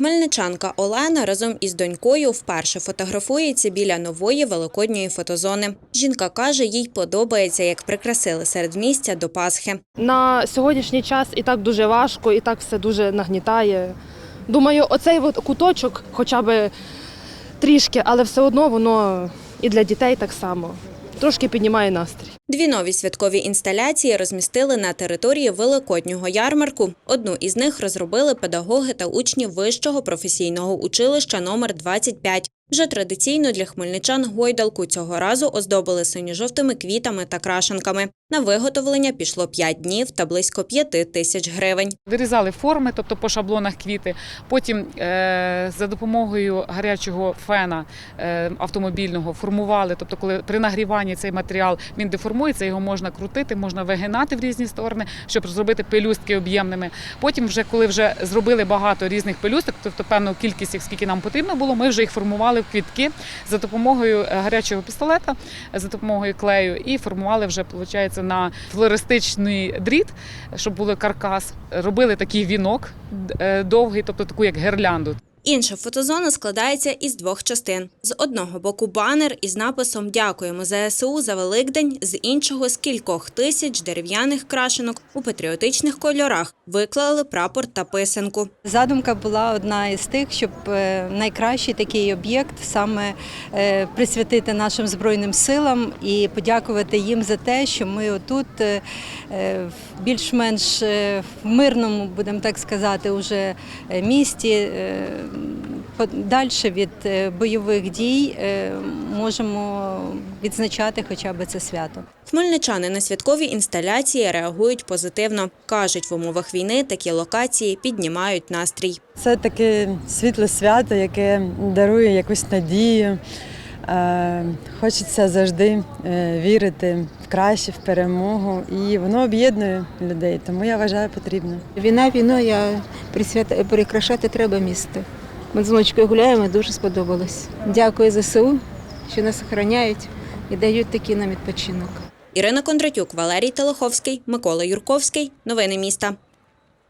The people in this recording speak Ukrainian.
Хмельничанка Олена разом із донькою вперше фотографується біля нової великодньої фотозони. Жінка каже, їй подобається, як прикрасили середмістя до Пасхи. На сьогоднішній час і так дуже важко, і так все дуже нагнітає. Думаю, оцей куточок хоча б трішки, але все одно воно і для дітей так само. Трошки піднімає настрій. Дві нові святкові інсталяції розмістили на території великоднього ярмарку. Одну із них розробили педагоги та учні вищого професійного училища номер 25. Вже традиційно для хмельничан гойдалку цього разу оздобили синьо-жовтими квітами та крашенками. На виготовлення пішло 5 днів та близько 5 тисяч гривень. Вирізали форми, тобто по шаблонах квіти. Потім е, за допомогою гарячого фена е, автомобільного формували. Тобто, коли при нагріванні цей матеріал він деформується, його можна крутити, можна вигинати в різні сторони, щоб зробити пелюстки об'ємними. Потім, вже коли вже зробили багато різних пелюсток, тобто певну кількість, їх скільки нам потрібно було, ми вже їх формували в квітки за допомогою е, гарячого пістолета, за допомогою клею, і формували вже, виходить, на флористичний дріт, щоб був каркас. Робили такий вінок е, довгий, тобто таку як гирлянду. Інша фотозона складається із двох частин. З одного боку банер із написом Дякуємо ЗСУ за Великдень, з іншого з кількох тисяч дерев'яних крашенок у патріотичних кольорах виклали прапор та писанку. Задумка була одна із тих, щоб е, найкращий такий об'єкт саме е, присвятити нашим збройним силам і подякувати їм за те, що ми отут е, більш-менш в мирному, будемо так сказати, уже місті. Подальше від е, бойових дій е, можемо відзначати хоча б це свято. Хмельничани на святкові інсталяції реагують позитивно. Кажуть, в умовах війни такі локації піднімають настрій. Це таке світле свято, яке дарує якусь надію. Е, Хочеться завжди вірити в краще, в перемогу, і воно об'єднує людей, тому я вважаю потрібно. Війна війною, а присвят... прикрашати треба місто. Ми з внучкою гуляємо, дуже сподобалось. Дякую ЗСУ, що нас охороняють і дають такий нам відпочинок. Ірина Кондратюк, Валерій Телеховський, Микола Юрковський. Новини міста.